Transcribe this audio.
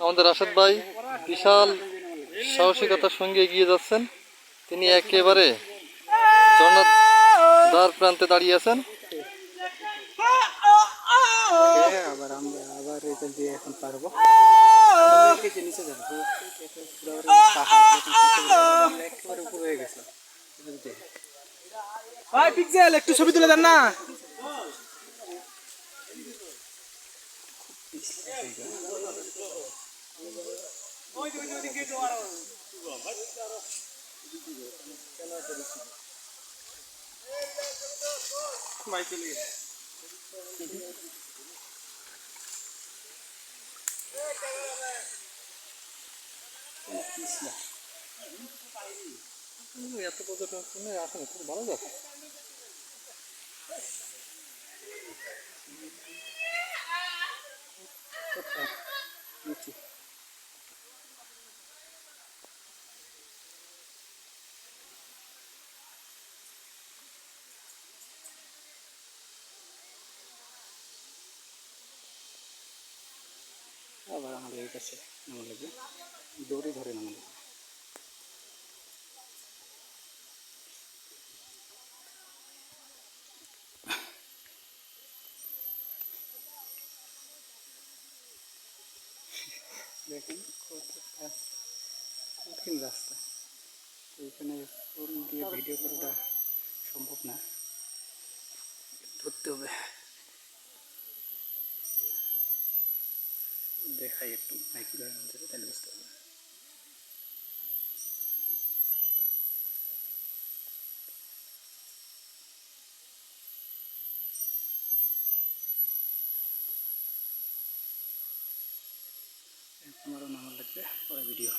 আমাদের রাশেদ ভাই বিশাল সাহসিকতার সঙ্গে এগিয়ে যাচ্ছেন। তিনি একেবারে দ্বার প্রান্তে দাঁড়িয়ে আছেন আবার আমরা আবার এখান দিয়ে এখন পারব। নিচে যাব উপরে গেছে ভাই পিক্সেল একটু ছবি তুলে দেন না। গেছে এত পর্যটন আসলে খুব ভালো যাচ্ছে আবার আমাদের এই কাছে নামা লাগবে। দড়ি ধরে নামা লাগবে। দেখেন কতটা কঠিন রাস্তা। এখানে ফোন দিয়ে ভিডিও করাটা সম্ভব না। ধরতে হবে। দেখাই একটু মাইকি লাগানো যাবে তাহলে বুঝতে পারবে আমারও নামার লাগবে পরে ভিডিও